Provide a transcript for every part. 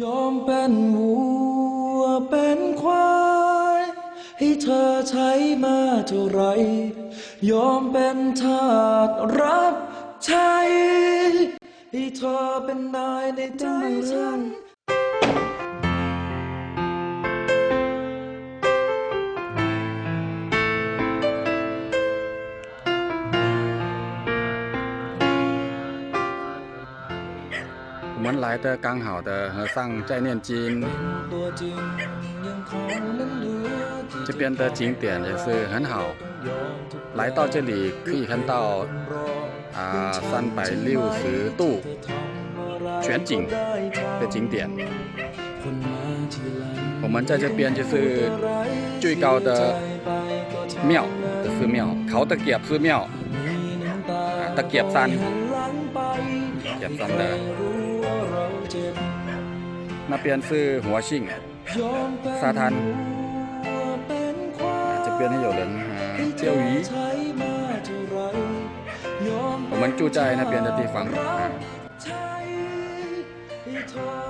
ยอมเป็นวัวเป็นควาย ให้เธอใช้มาเท่าไร ยอมเป็นทาสรับใช้ให้เธอเป็นนายในใจฉัน 我们来的刚好的和尚在念经，这边的景点也是很好。来到这里可以看到啊，三百六十度全景的景点。我们在这边就是最高的庙的寺庙，考德杰寺庙，德杰山，德杰山的。 เจ็บมาเปลี่ยนซื้อหัวชิงซาทันจะเปลี่ยนให้อยู่เหลินเจียวหีผมมันจูใจนะเปลี่ยนจะตีฟัง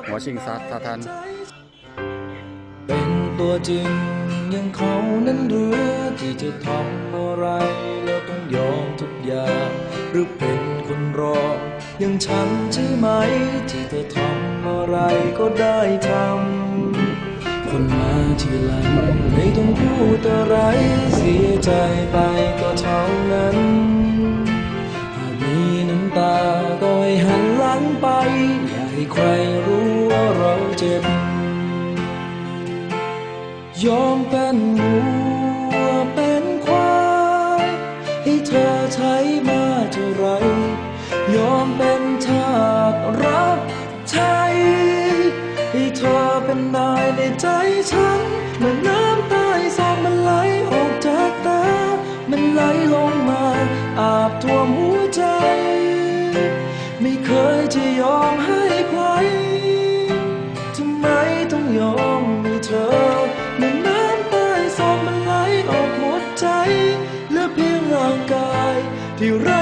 หัวชิงซาซาทันเป็นตัวจริงยังเขานั้นหรือที่จะทำอะไรแล้วต้องยอมทุกอย่างหรือเป็นคนรอยังฉันใช่ไหมที่เธอทำ อะไรก็ได้ทำ คนมาทีหลังไม่ต้องพูดอะไร เสียใจไปก็เท่านั้น หากมีน้ำตาก็ให้หันหลังไป อย่าให้ใครรู้ว่าเราเจ็บ ยอมเป็นวัวเป็นควายให้เธอใช้มาเท่าไร ยอมเป็นทาสรับ ในใจฉันเมื่อนน้ำตาสองมันไหลออกจากตา มันไหลลงมา อาบท่วมหัวใจ ไม่เคยจะยอมให้ใครทำไมต้องยอมให้เธอเมื่อนน้ำตาสองมันไหลออกหมดใจเหลือเพียงร่างกายที่ไร้